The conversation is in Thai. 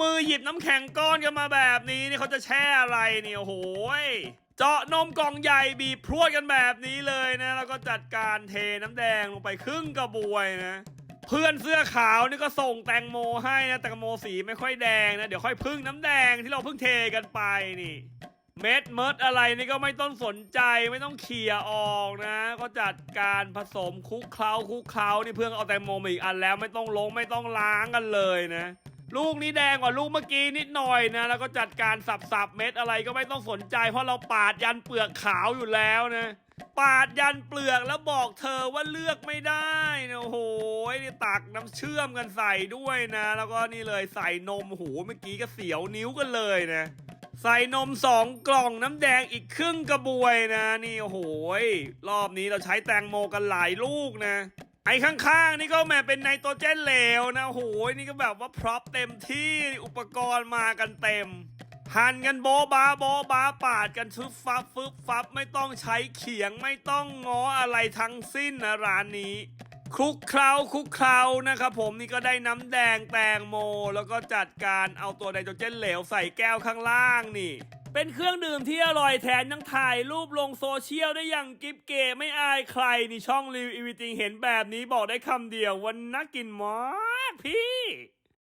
มือหยิบน้ำแข็งก้อนกันมาแบบนี้นี่เขาจะแช่อะไรเนี่ยโอ้โหยเจาะนมกล่องใหญ่บีบพรวดกันแบบนี้เลยนะ แล้วก็จัดการเทน้ำแดงลงไปครึ่งกระบวยนะ เพื่อนเสื้อขาวนี่ก็ส่งแตงโมให้นะแตงโมสีไม่ค่อยแดงนะ เดี๋ยวค่อยพึ่งน้ำแดงที่เราเพิ่งเทกันไปนี่ เม็ดเมิดอะไรนี่ก็ไม่ต้องสนใจไม่ต้องเขี่ยออกนะ ก็จัดการผสมคุกเคล้าคุกเคล้านี่เพื่อนเอาแตงโมมาอีกอันแล้วไม่ต้องลงไม่ต้องล้างกันเลยนะ ลูกนี้แดงกว่าลูกเมื่อกี้นิดหน่อยนะ แล้วก็จัดการสับสับๆเม็ดอะไรก็ไม่ต้องสนใจ เพราะเราปาดยันเปลือกขาวอยู่แล้วนะ ปาดยันเปลือกแล้วบอกเธอว่าเลือกไม่ได้นะโอ้โหนี่ตักน้ำเชื่อมกันใส่ด้วยนะ แล้วก็นี่เลยใส่นมโอ้โหเมื่อกี้ก็เสียวนิ้วกันเลยนะใส่นมสองกล่องน้ำแดงอีกครึ่งกระบวยนะ นี่โอ้โหรอบนี้เราใช้แตงโมกันหลายลูกนะ ไอ้ข้างๆ นี่ก็แม่เป็นไนโตรเจนเหลวนะโอ้โหนี่ก็แบบว่าพร็อพเต็มที่อุปกรณ์มากันเต็ม หั่นกันโบบาโบบาปาดกันฟึบฟับฟึบฟับไม่ต้องใช้เขียงไม่ต้องง้ออะไรทั้งสิ้นนะร้านนี้คลุกเคล้าคลุกเคล้านะครับผมนี่ก็ได้น้ำแดงแตงโม แล้วก็จัดการเอาตัวไนโตรเจนเหลวใส่แก้วข้างล่างนี่ เป็นเครื่องดื่มที่อร่อยแถมยังถ่ายรูปลงโซเชียลได้อย่างกิ๊บเก๋ไม่อายใครนี่ช่องรีวิวอีวิติงเห็นแบบนี้บอกได้คำเดียววันนักกินมอสพี่